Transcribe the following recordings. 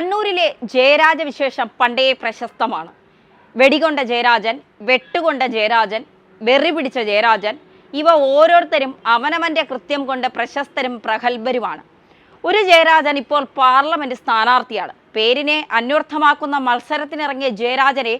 കണ്ണൂരിലെ ജയരാജ വിശേഷം പണ്ടേ പ്രശസ്തമാണ്. വെടികൊണ്ട ജയരാജൻ വെട്ടുകൊണ്ട ജയരാജൻ വെറി പിടിച്ച ജയരാജൻ ഇവ ഓരോരുത്തരും അവനവന്റെ കൃത്യം കൊണ്ട് പ്രശസ്തരും പ്രഗത്ഭരുമാണ്. ഒരു ജയരാജൻ ഇപ്പോൾ പാർലമെന്റ് സ്ഥാനാർത്ഥിയാണ്. പേരിനെ അന്വർത്ഥമാക്കുന്ന മത്സരത്തിനിറങ്ങിയ ജയരാജനെ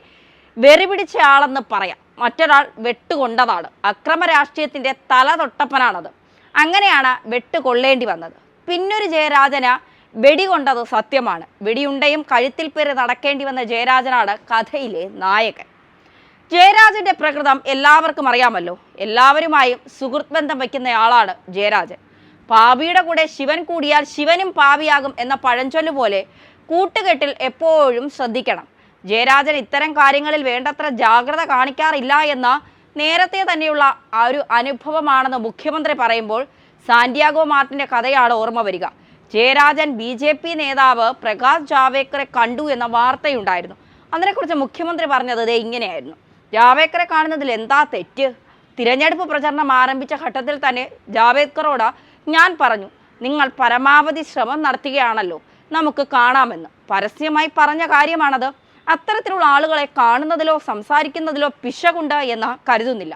വെറി പിടിച്ച ആളെന്ന് പറയാം. മറ്റൊരാൾ വെട്ടുകൊണ്ടതാണ്. അക്രമ രാഷ്ട്രീയത്തിന്റെ തല തൊട്ടപ്പനാണത് അങ്ങനെയാണ് വെട്ടുകൊള്ളേണ്ടി വന്നത്. പിന്നൊരു ജയരാജന വെടികൊണ്ടത് സത്യമാണ്. വെടിയുണ്ടയും കഴുത്തിൽ പേര് നടക്കേണ്ടി വന്ന ജയരാജനാണ് കഥയിലെ നായകൻ. ജയരാജന്റെ പ്രകൃതം എല്ലാവർക്കും അറിയാമല്ലോ. എല്ലാവരുമായും സുഹൃത്ത് ബന്ധം വയ്ക്കുന്നയാളാണ് ജയരാജൻ. പാപിയുടെ കൂടെ ശിവൻ കൂടിയാൽ ശിവനും പാപിയാകും എന്ന പഴഞ്ചൊല്ല് പോലെ കൂട്ടുകെട്ടിൽ എപ്പോഴും ശ്രദ്ധിക്കണം. ജയരാജൻ ഇത്തരം കാര്യങ്ങളിൽ വേണ്ടത്ര ജാഗ്രത കാണിക്കാറില്ല എന്ന നേരത്തെ തന്നെയുള്ള ആ ഒരു അനുഭവമാണെന്ന് മുഖ്യമന്ത്രി പറയുമ്പോൾ സാന്റിയാഗോ മാർട്ടിന്റെ കഥയാണ് ഓർമ്മ വരിക. ജയരാജൻ ബി ജെ പി നേതാവ് പ്രകാശ് ജാവേക്കറെ കണ്ടു എന്ന വാർത്തയുണ്ടായിരുന്നു. അതിനെക്കുറിച്ച് മുഖ്യമന്ത്രി പറഞ്ഞത് ദേ ഇങ്ങനെയായിരുന്നു. ജാവേക്കറെ കാണുന്നതിൽ എന്താ തെറ്റ്? തിരഞ്ഞെടുപ്പ് പ്രചരണം ആരംഭിച്ച ഘട്ടത്തിൽ തന്നെ ജാവേദ്കറോട് ഞാൻ പറഞ്ഞു നിങ്ങൾ പരമാവധി ശ്രമം നടത്തുകയാണല്ലോ നമുക്ക് കാണാമെന്ന്. പരസ്യമായി പറഞ്ഞ കാര്യമാണത്. അത്തരത്തിലുള്ള ആളുകളെ കാണുന്നതിലോ സംസാരിക്കുന്നതിലോ പിശകുണ്ട് എന്ന് കരുതുന്നില്ല.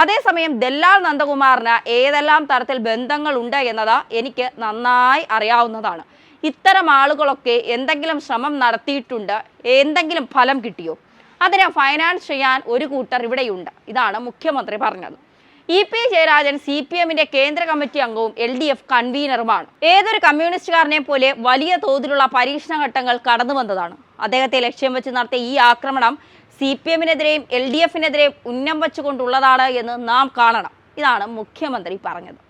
അതേസമയം ദല്ലാൽ നന്ദകുമാറിന് ഏതെല്ലാം തരത്തിൽ ബന്ധങ്ങൾ ഉണ്ട് എന്നത് എനിക്ക് നന്നായി അറിയാവുന്നതാണ്. ഇത്തരം ആളുകളൊക്കെ എന്തെങ്കിലും ശ്രമം നടത്തിയിട്ടുണ്ട്. എന്തെങ്കിലും ഫലം കിട്ടിയോ? അതിനെ ഫൈനാൻസ് ചെയ്യാൻ ഒരു കൂട്ടർ ഇവിടെയുണ്ട്. ഇതാണ് മുഖ്യമന്ത്രി പറഞ്ഞത്. E P Jayarajan C P എമ്മിന്റെ കേന്ദ്ര കമ്മിറ്റി അംഗവും എൽ ഡി എഫ് കൺവീനറുമാണ്. ഏതൊരു കമ്മ്യൂണിസ്റ്റുകാരനെ പോലെ വലിയ തോതിലുള്ള പരീക്ഷണ ഘട്ടങ്ങൾ കടന്നു വന്നതാണ് അദ്ദേഹത്തെ ലക്ഷ്യം വെച്ച് നടത്തിയ ഈ ആക്രമണം സി പി എമ്മിനെതിരെയും എൽ ഡി എഫിനെതിരെയും ഉന്നം വെച്ചുകൊണ്ടുള്ളതാണ് എന്ന് നാം കാണണം. ഇതാണ് മുഖ്യമന്ത്രി പറഞ്ഞത്.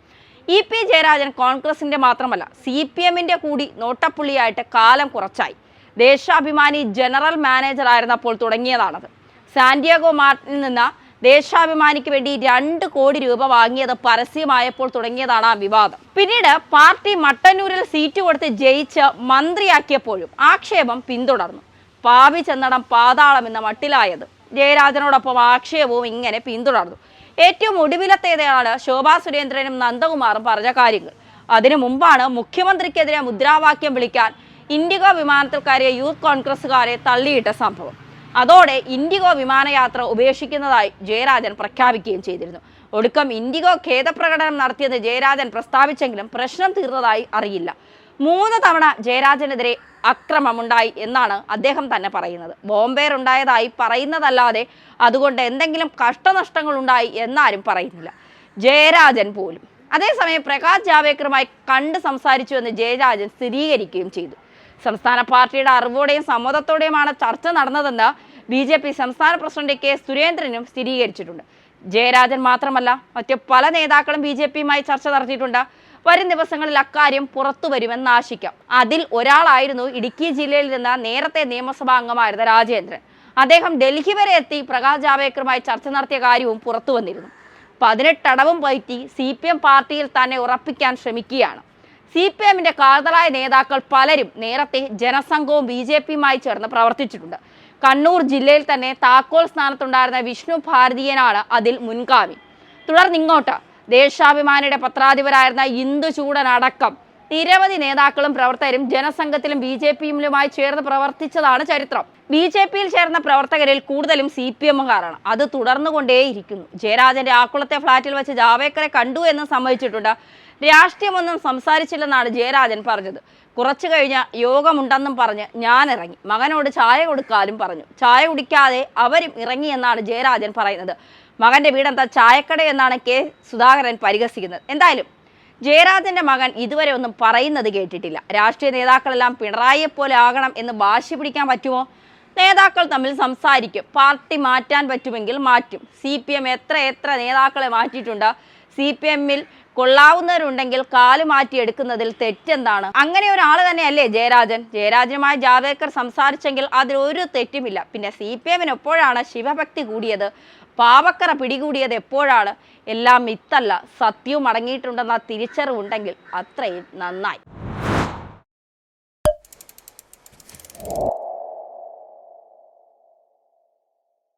ഇ പി ജയരാജൻ കോൺഗ്രസിന്റെ മാത്രമല്ല സി പി എമ്മിന്റെ കൂടി നോട്ടപ്പുള്ളിയായിട്ട് കാലം കുറച്ചായി. ദേശാഭിമാനി ജനറൽ മാനേജർ ആയിരുന്നപ്പോൾ തുടങ്ങിയതാണത്. സാന്റിയാഗോ മാർട്ടിൽ നിന്ന് ദേശാഭിമാനിക്ക് വേണ്ടി രണ്ട് കോടി രൂപ വാങ്ങിയത് പരസ്യമായപ്പോൾ തുടങ്ങിയതാണ് ആ വിവാദം. പിന്നീട് പാർട്ടി മട്ടന്നൂരിൽ സീറ്റ് കൊടുത്ത് ജയിച്ച് മന്ത്രിയാക്കിയപ്പോഴും ആക്ഷേപം പിന്തുടർന്നു. പാപി ചെന്നടം പാതാളം എന്ന മട്ടിലായത്. ജയരാജനോടൊപ്പം ആക്ഷേപവും ഇങ്ങനെ പിന്തുടർന്നു. ഏറ്റവും ഒടുവിലത്തേതാണ് ശോഭാ സുരേന്ദ്രനും നന്ദകുമാറും പറഞ്ഞ കാര്യങ്ങൾ. അതിനു മുമ്പാണ് മുഖ്യമന്ത്രിക്കെതിരെ മുദ്രാവാക്യം വിളിക്കാൻ ഇൻഡിഗോ വിമാനത്തിൽ കയറിയ യൂത്ത് കോൺഗ്രസ്സുകാരെ തള്ളിയിട്ട സംഭവം. അതോടെ ഇൻഡിഗോ വിമാനയാത്ര ഉപേക്ഷിക്കുന്നതായി ജയരാജൻ പ്രഖ്യാപിക്കുകയും ചെയ്തിരുന്നു. ഒടുക്കം ഇൻഡിഗോ ഖേദപ്രകടനം നടത്തിയെന്ന് ജയരാജൻ പ്രസ്താവിച്ചെങ്കിലും പ്രശ്നം തീർന്നതായി അറിയില്ല. മൂന്ന് തവണ ജയരാജനെതിരെ അക്രമമുണ്ടായി എന്നാണ് അദ്ദേഹം തന്നെ പറയുന്നത്. ബോംബേർ ഉണ്ടായതായി പറയുന്നതല്ലാതെ അതുകൊണ്ട് എന്തെങ്കിലും കഷ്ടനഷ്ടങ്ങൾ ഉണ്ടായി എന്നാരും പറയുന്നില്ല. ജയരാജൻ പോലും. അതേസമയം പ്രകാശ് ജാവേക്കറുമായി കണ്ട് സംസാരിച്ചു എന്ന് ജയരാജൻ സ്ഥിരീകരിക്കുകയും ചെയ്തു. സംസ്ഥാന പാർട്ടിയുടെ അറിവോടെയും സമ്മതത്തോടെയുമാണ് ചർച്ച നടന്നതെന്ന് ബി ജെ പി സംസ്ഥാന പ്രസിഡന്റ് കെ സുരേന്ദ്രനും സ്ഥിരീകരിച്ചിട്ടുണ്ട്. ജയരാജൻ മാത്രമല്ല മറ്റ് പല നേതാക്കളും ബി ജെ പിയുമായി ചർച്ച നടത്തിയിട്ടുണ്ട്. വരും ദിവസങ്ങളിൽ അക്കാര്യം പുറത്തു വരുമെന്ന് ആശിക്കാം. അതിൽ ഒരാളായിരുന്നു ഇടുക്കി ജില്ലയിൽ നിന്ന് നേരത്തെ നിയമസഭാ അംഗമായിരുന്ന രാജേന്ദ്രൻ. അദ്ദേഹം ഡൽഹി വരെ എത്തി പ്രകാശ് ജാവേക്കറുമായി ചർച്ച നടത്തിയ കാര്യവും പുറത്തു വന്നിരുന്നു. പതിനെട്ടടവും പയറ്റി സി പി എം പാർട്ടിയിൽ തന്നെ ഉറപ്പിക്കാൻ ശ്രമിക്കുകയാണ്. സി പി എമ്മിന്റെ കാതലായ നേതാക്കൾ പലരും നേരത്തെ ജനസംഘവും ബി ജെ പിയുമായി ചേർന്ന് പ്രവർത്തിച്ചിട്ടുണ്ട്. കണ്ണൂർ ജില്ലയിൽ തന്നെ താക്കോൽ സ്ഥാനത്തുണ്ടായിരുന്ന വിഷ്ണു ഭാരതീയനാണ് അതിൽ മുൻഗാമി. തുടർന്നിങ്ങോട്ട് ദേശാഭിമാനിയുടെ പത്രാധിപരായിരുന്ന ഇന്ദു ചൂടനടക്കം നിരവധി നേതാക്കളും പ്രവർത്തകരും ജനസംഘത്തിലും ബി ജെ പിയിലുമായി ചേർന്ന് പ്രവർത്തിച്ചതാണ് ചരിത്രം. ബി ജെ പിയിൽ ചേർന്ന പ്രവർത്തകരിൽ കൂടുതലും സി പി എമ്മുകാരാണ്. അത് തുടർന്നുകൊണ്ടേയിരിക്കുന്നു. ജയരാജന്റെ ആക്കുളത്തെ ഫ്ളാറ്റിൽ വെച്ച് ജാവേക്കറെ കണ്ടു എന്ന് സമ്മതിച്ചിട്ടുണ്ട് രാഷ്ട്രീയമൊന്നും സംസാരിച്ചില്ലെന്നാണ് ജയരാജൻ പറഞ്ഞത്. കുറച്ചു കഴിഞ്ഞ യോഗമുണ്ടെന്നും പറഞ്ഞ് ഞാൻ ഇറങ്ങി മകനോട് ചായ കൊടുക്കാനും പറഞ്ഞു. ചായ കുടിക്കാതെ അവരും ഇറങ്ങി എന്നാണ് ജയരാജൻ പറയുന്നത്. മകന്റെ വീടെന്താ ചായക്കട എന്നാണ് കെ സുധാകരൻ പരിഹസിക്കുന്നത്. എന്തായാലും ജയരാജന്റെ മകൻ ഇതുവരെ ഒന്നും പറയുന്നത് കേട്ടിട്ടില്ല. രാഷ്ട്രീയ നേതാക്കളെല്ലാം പിണറായിയെ പോലെ ആകണം എന്ന് വാശി പിടിക്കാൻ പറ്റുമോ? നേതാക്കൾ തമ്മിൽ സംസാരിക്കും. പാർട്ടി മാറ്റാൻ പറ്റുമെങ്കിൽ മാറ്റും. സി പി എം എത്ര എത്ര നേതാക്കളെ മാറ്റിയിട്ടുണ്ട്. സി പി എമ്മിൽ കൊള്ളാവുന്നവരുണ്ടെങ്കിൽ കാൽ മാറ്റിയെടുക്കുന്നതിൽ തെറ്റെന്താണ്? അങ്ങനെ ഒരാൾ തന്നെയല്ലേ ജയരാജൻ? ജയരാജനുമായി ജാവേക്കർ സംസാരിച്ചെങ്കിൽ അതിൽ ഒരു തെറ്റുമില്ല. പിന്നെ സി പി എമ്മിന് എപ്പോഴാണ് ശിവഭക്തി കൂടിയത്? പാവക്കറ പിടികൂടിയത് എപ്പോഴാണ്? എല്ലാം മിത്തല്ല സത്യവും അടങ്ങിയിട്ടുണ്ടെന്ന തിരിച്ചറിവുണ്ടെങ്കിൽ അത്രയും നന്നായി.